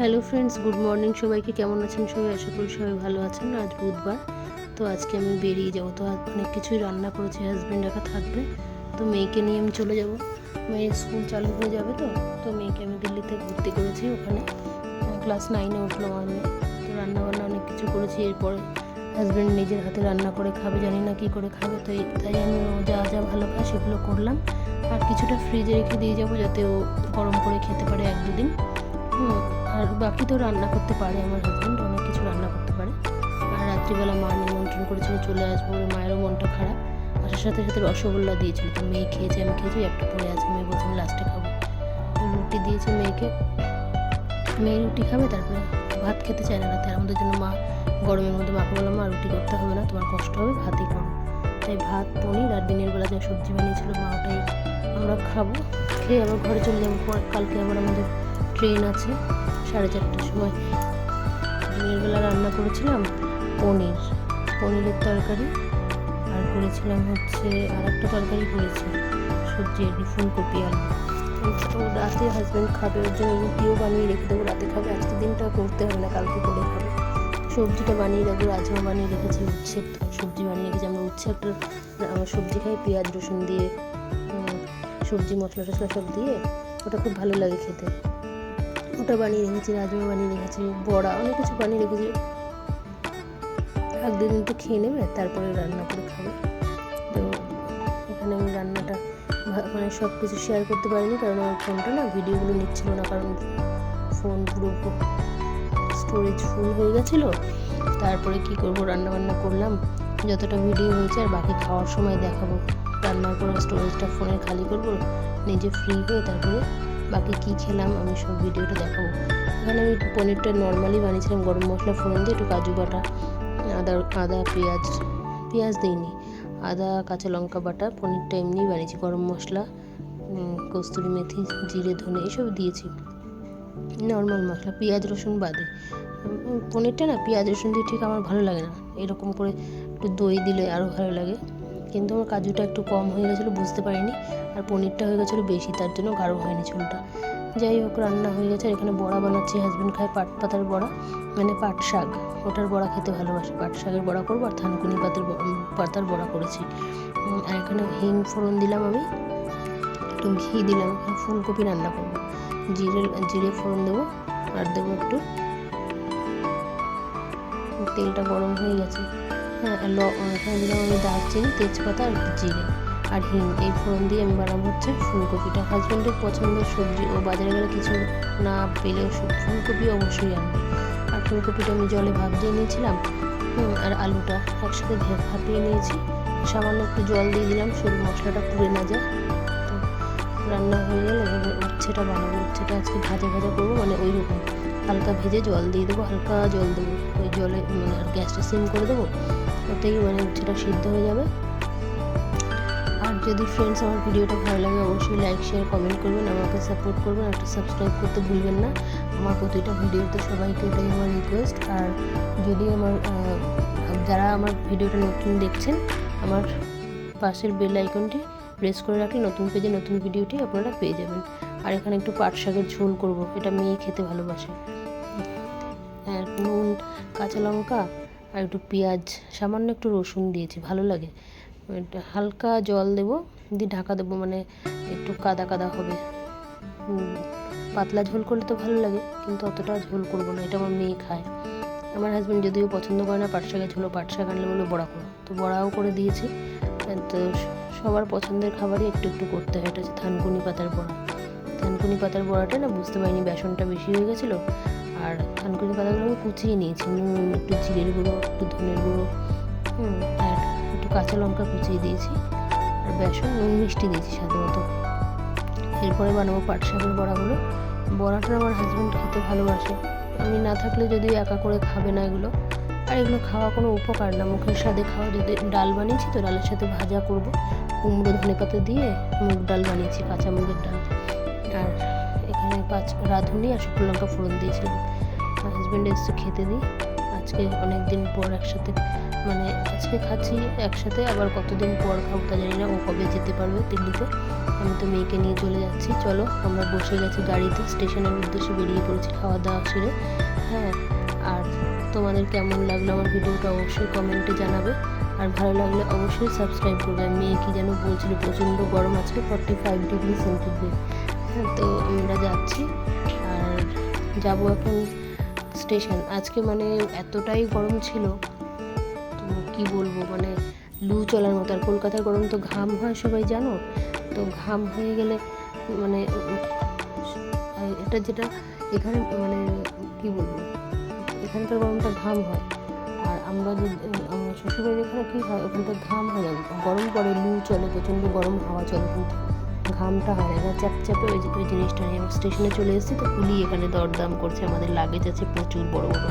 Hello friends good morning সবাইকে কেমন আছেন সবাই? আশা করি সবাই ভালো আছেন। আজ বুধবার তো আজকে আমি বেরিয়ে যাব। তো অনেক কিছুই রান্না করেছি হাজব্যান্ড একা থাকবে তো মেয়েকে নিয়ে আমি চলে যাব। মেয়ের স্কুল চালু হয়ে যাবে তো তো মেয়েকে আমি দিল্লিতে ভর্তি করেছি ওখানে। ক্লাস নাইনে উঠল আমার মেয়ে তো রান্নাবান্না অনেক কিছু করেছি এরপরে হাজব্যান্ড নিজের হাতে রান্না করে খাবে জানি না কী করে খাবে তো তাই আমি ও যা যা ভালো খায় সেগুলো করলাম। আর কিছুটা ফ্রিজে রেখে দিয়ে যাব যাতে ও গরম করে খেতে পারে এক দুদিন। হুম, আর বাকি তো রান্না করতে পারে আমার হাজব্যান্ড অনেক কিছু রান্না করতে পারে। আর রাত্রিবেলা মা নিমন্ত্রণ করেছিল চলে আসব মায়েরও মনটা খারাপ। আসার সাথে সাথে রসগোল্লা দিয়েছিল, তো মেয়ে খেয়েছে, আমি খেয়েছি একটা পড়ে আছে, মেয়ে বলছে লাস্টে খাব। রুটি দিয়েছে মেয়েকে। মেয়ে রুটি খাবে, তারপরে ভাত খেতে চায় না রাতে। আমাদের জন্য মা গরমের মধ্যে মাকে বললাম, মা, রুটি করতে হবে না, তোমার কষ্ট হবে, ভাতই করো। তাই ভাত, পনির আর দিনের বেলা যা সবজি বানিয়েছিল মা, ওটাই আমরা খাব। খেয়ে আবার ঘরে চলে যাব। পর, কালকে আবার আমাদের ট্রেন আছে। সাড়ে চারটার সময় দিনের বেলা রান্না করেছিলাম, পনির। পনিরের তরকারি আর করেছিলাম হচ্ছে আর একটা তরকারি করেছি সবজি আর কি, ফুলকপি আলু তো রাতে হাজব্যান্ড খাবে, ওর জন্য রুটিও বানিয়ে রেখে দেবো, রাতে খাবে, আজকে দিনটা করতে হবে না, কালকে করে খাবে। সবজিটা বানিয়ে রাখব রাজমা বানিয়ে রেখেছি, উচ্ছে সবজি বানিয়ে রেখেছি আমরা উচ্ছে একটা সবজি খাই, পেঁয়াজ, রসুন দিয়ে সবজি মশলা টশলা সব দিয়ে, ওটা খুব ভালো লাগে খেতে। ওটা বানিয়ে রেখেছি, রাজমা বানিয়ে রেখেছি, বড়া, অনেক কিছু বানিয়ে রেখেছি। এক দুদিন তো খেয়ে নেবে, তারপরে রান্না করে খাবে। তো এখানে আমি রান্নাটা মানে সব কিছু শেয়ার করতে পারিনি, কারণ আমার ফোনটা না ভিডিওগুলো নিচ্ছিল না, কারণ ফোন পুরো স্টোরেজ ফুল হয়ে গেছিল। তারপরে কি করব রান্না বান্না করলাম। যতটা ভিডিও হয়েছে আর বাকি খাওয়ার সময় দেখাবো। রান্নার পরে স্টোরেজটা ফোনে খালি করব, নিজে ফ্রি হয়ে তারপরে বাকি কি খেলাম, আমি সব ভিডিওটা দেখাবো। এখানে আমি পনিরটা নর্মালি বানিয়েছিলাম, গরম মশলা ফোড়ন দিয়ে, একটু কাজু বাটা, আদা আদা, পেঁয়াজ পেঁয়াজ দিইনি। আদা, কাঁচা লঙ্কা বাটা, পনিরটা এমনি বানিয়েছি, গরম মশলা কস্তুরি মেথি, জিরে, ধনে, এসব দিয়েছি। নর্মাল মশলা, পেঁয়াজ, রসুন বাদে। পনিরটা না, পেঁয়াজ, রসুন দিয়ে ঠিক আমার ভালো লাগে না। এরকম করে একটু দই দিলে আরও ভালো লাগে। কিন্তু আমার কাজুটা একটু কম হয়ে গেছিল, বুঝতে পারিনি। আর পনিরটা হয়ে গেছিল বেশি, তার জন্য গাঢ় হয়নি ঝোলটা। যাই হোক, রান্না হয়ে গেছে। আর এখানে বড়া বানাচ্ছি। হাজব্যান্ড খায় পাট পাতার বড়া মানে পাট শাক। ওটার বড়া খেতে ভালোবাসে। পাট শাকের বড়া করব আর থানকুনি পাতার পাতার বড়া করেছি। আর এখানে হিং ফোড়ন দিলাম আমি। একটু ঘি দিলাম। ফুলকপি রান্না করব। জিরে জিরে ফোড়ন দেবো। আর দেবো একটু। তেলটা গরম হয়ে গেছে। হ্যাঁ আমি দারচিনি, তেজপাতা আর জিরে আর হিং। এই ফোড়ন দিয়ে আমি বানাবো হচ্ছে ফুলকপিটা। হাজব্যান্ডের পছন্দের সবজি ও বাজারে গেলে কিছু না পেলেও ফুলকপি অবশ্যই আনবে। আর ফুলকপিটা আমি জলে ভাপ দিয়ে নিয়েছিলাম আর আলুটা একসাথে ভাপিয়ে নিয়েছি। সামান্য একটু জল দিয়ে দিলাম, সরু মশলাটা পুড়ে না যায়। তো রান্না হয়ে গেলে, এবার উচ্ছেটা বানাবো। উচ্ছেটা আজকে ভাজা ভাজা করব মানে ওই রকম। হালকা ভেজে জল দিয়ে দেবো, হালকা জল দেবো। ওই জলে আর গ্যাসটা সিম করে দেবো। ওতেই মানে উচ্ছেটা সিদ্ধ হয়ে যাবে। আর যদি ফ্রেন্ডস আমার ভিডিওটা ভালো লাগে, অবশ্যই লাইক শেয়ার কমেন্ট করবেন, আমাকে সাপোর্ট করবেন একটা সাবস্ক্রাইব করতে ভুলবেন না। আমার প্রতিটা ভিডিওতে সবাইকে এটাই আমার রিকোয়েস্ট আর যদি আমার যারা আমার ভিডিওটা নতুন দেখছেন, আমার পাশের বেল আইকনটি প্রেস করে রাখলে নতুন পেজে নতুন ভিডিওটি আপনারা পেয়ে যাবেন। আর এখানে একটু পাট শাকের ঝোল করব, এটা মেয়ে খেতে ভালোবাসে। আর নুন, কাঁচা লঙ্কা আর একটু পেঁয়াজ, সামান্য একটু রসুন দিয়েছি, ভালো লাগে। হালকা জল দেবো, দিয়ে ঢাকা দেবো মানে একটু কাদা কাদা হবে। পাতলা ঝোল করলে তো ভালো লাগে, কিন্তু অতটা ঝোল করব না, এটা আমার মেয়ে খায়। আমার হাজব্যান্ড যদিও পছন্দ করে না পাট শাকের ঝোলও পাট শাক আনলে বলে বড়া করো। তো বড়াও করে দিয়েছি, তো সবার পছন্দের খাবারই একটু একটু করতে হয়, এটা হচ্ছে থানকুনি পাতার বড়া। থানকুনি পাতার বড়াটা না, বুঝতে পারিনি, বেসনটা বেশি হয়ে গেছিল আর থানকুনি পাতাগুলো কুচিয়ে নিয়েছি। নুন, একটু জিরের গুঁড়ো, একটু ধনের গুঁড়ো আর একটু কাঁচা লঙ্কা কুচিয়ে দিয়েছি। আর বেসন, নুন, মিষ্টি দিয়েছি সাধারণত এরপরে বানাবো পাট শাকের বড়াগুলো। বড়াটা আমার হাজব্যান্ড খেতে ভালোবাসে। আমি না থাকলে যদি একা করে খাবে না এগুলো। আর এগুলো খাওয়া কোনো উপকার না। মুখের স্বাদে খাওয়া যদি ডাল বানিয়েছি তো ডালের সাথে ভাজা করব। কুমড়ো, ধনে পাতা দিয়ে মুগ ডাল বানিয়েছি কাঁচা মুগের ডাল। আর এখানে পাঁচ রাঁধুনি আর শুকনো লঙ্কা ফোড়ন দিয়েছিলাম। হাজব্যান্ড এসে খেতে দিই। আজকে অনেক দিন পর একসাথে মানে আজকে খাচ্ছি একসাথে, আবার কতদিন পর খাব তা জানি না। ও কবে যেতে পারবে দিল্লিতে। আমি তো মেয়েকে নিয়ে চলে যাচ্ছি। চলো, আমরা বসে গেছি গাড়িতে। স্টেশনের উদ্দেশ্যে বেরিয়ে পড়েছি খাওয়া দাওয়া সেরে। হ্যাঁ আর তোমাদের কেমন লাগল আমার ভিডিওটা অবশ্যই কমেন্টে জানাবে। আর ভালো লাগলে অবশ্যই সাবস্ক্রাইব করবে। মেয়ে কি যেন বলছিল, প্রচণ্ড গরম আজকে ফর্টি ফাইভ ডিগ্রি সেন্টিগ্রেড তো আমরা যাচ্ছি। আর যাব এখন স্টেশন। আজকে মানে এতটাই গরম ছিল, তো কি বলব মানে লু চলার মতো। আর কলকাতার গরম তো ঘাম হয়, সবাই জানো? তো ঘাম হয়ে গেলে মানে এটা যেটা এখানে মানে কি বলব এখানকার গরমটা ঘাম হয়। আর আমরা যে আমার শ্বশুরবাড়ির এখানে কী হয় ওখানটা ঘাম হয় না। গরম পড়ে, লু চলে, প্রচণ্ড গরম, হাওয়া চলে। কিন্তু ঘামটা হয় না চ্যাপচ্যাপে ওই যে- ওই জিনিসটা নিয়ে স্টেশনে চলে এসেছি, তো কুলি এখানে দরদাম করছে, আমাদের লাগেজ আছে প্রচুর, বড় বড়।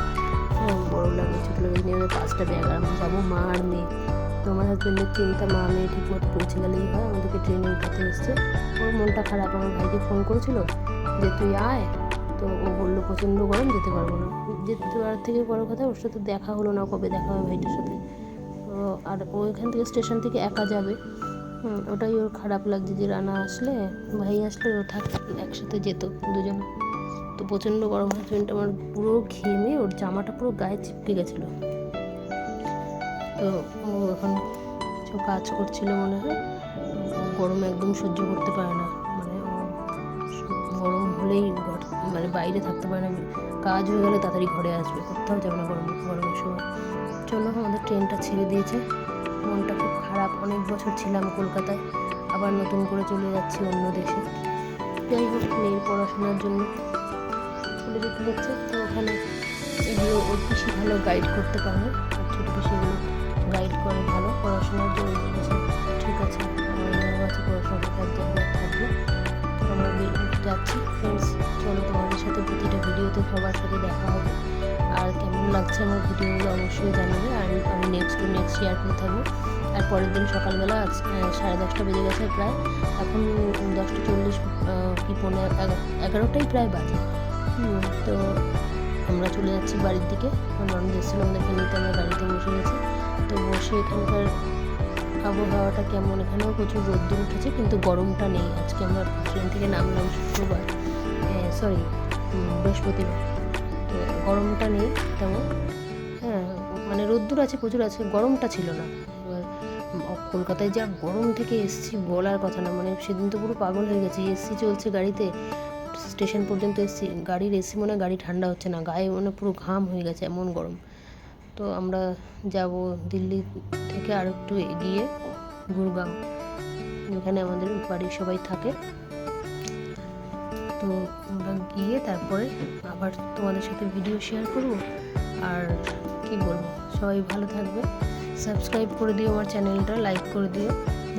হ্যাঁ বড় লাগেজ ছোটো লাগেজ নিয়ে পাঁচটা ব্যাগ আর আমরা যাব মা আর মেয়ে। তো আমার হাজব্যান্ডের চিন্তা, মা মেয়ে ঠিক মতো পৌঁছে গেলেই হয়, আমাদেরকে ট্রেনে উঠাতে এসছে। ওর মনটা খারাপ, আমার ভাইকে ফোন করেছিল যে, তুই আয়। তো ও বলল, প্রচণ্ড গরম, যেতে পারব না। যেতে পারার থেকে বড় কথা, ওর সাথে দেখা হলো না কবে, দেখা হবে ভাইটার সাথে। আর ও এখান থেকে স্টেশন থেকে একা যাবে। ওটাই ওর খারাপ লাগছে যে রানা আসলে, ভাই আসলে ও থাক, একসাথে যেত দুজন। তো প্রচণ্ড গরম হাজবেন্ড আমার পুরো ঘেমে ওর জামাটা পুরো গায়ে চিপকে গেছিল। তো ও এখন কিছু কাজ করছিল মনে হয়, গরম একদম সহ্য করতে পারে না। মানে গরম হলেই ঘর মানে বাইরে থাকতে পারে না। কাজ হয়ে গেলে তাড়াতাড়ি ঘরে আসবে, কোথাও যাবে না গরম, গরমের সময়। চলো আমাদের ট্রেনটা ছেড়ে দিয়েছে। মনটা খুব খারাপ। অনেক বছর ছিলাম কলকাতায়, আবার নতুন করে চলে যাচ্ছি অন্য দেশে। যাই হোক, মেয়ের পড়াশোনার জন্য চলে যেতে হচ্ছে। তো ওখানে এগুলো ওর পিসি ভালো গাইড করতে পারবে ছোটো পিসিগুলো গাইড করে ভালো পড়াশোনার জন্য বলেছে। ঠিক আছে, আমার কাছে পড়াশোনা থাকবে। আমরা যাচ্ছি। ফ্রেন্ডস চলো তোমাদের সাথে প্রতিটা ভিডিওতে সবার সাথে দেখা হবে। লাগছে আমার ভিডিওগুলো অবশ্যই জানাবে আর আমি নেক্সট টু নেক্সট শেয়ার করে থাকব। আর পরের দিন সকালবেলা আজ সাড়ে দশটা বেজে গেছে প্রায়। এখন দশটা চল্লিশ কি পনেরো এগা- এগারোটাই প্রায় বাজে। হুম, তো আমরা চলে যাচ্ছি বাড়ির দিকে। আমার ননদ এসেছিল আমাদেরকে নিতে আমরা গাড়িতে বসে গেছি। তো বসে এখানকার আবহাওয়াটা কেমন? এখানেও প্রচুর রোদ্দুর উঠেছে কিন্তু গরমটা নেই। আজকে আমরা ট্রেন থেকে নামলাম শুক্রবার। সরি বৃহস্পতিবার। তো গরমটা নেই তেমন। হ্যাঁ মানে রোদ্দুর আছে, প্রচুর আছে, গরমটা ছিল না। এবার কলকাতায় যা গরম থেকে এসছি বলার কথা না মানে সেদিন তো পুরো পাগল হয়ে গেছি। এসি চলছে গাড়িতে, স্টেশন পর্যন্ত এসছি, গাড়ির এসি মনে গাড়ি ঠান্ডা হচ্ছে না, গায়ে মনে পুরো ঘাম হয়ে গেছে, এমন গরম। তো আমরা যাব দিল্লি থেকে আর একটু এগিয়ে, গুরগাঁও। এখানে আমাদের বাড়ির সবাই থাকে। তো আমরা গিয়ে তারপরে আবার তোমাদের সাথে ভিডিও শেয়ার করব। আর কি বলব? সবাই ভালো থাকবে। সাবস্ক্রাইব করে দিও আমার চ্যানেলটা লাইক করে দিও।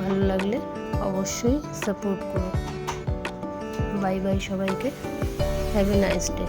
ভালো লাগলে অবশ্যই সাপোর্ট করো। বাই বাই সবাইকে। Have a nice day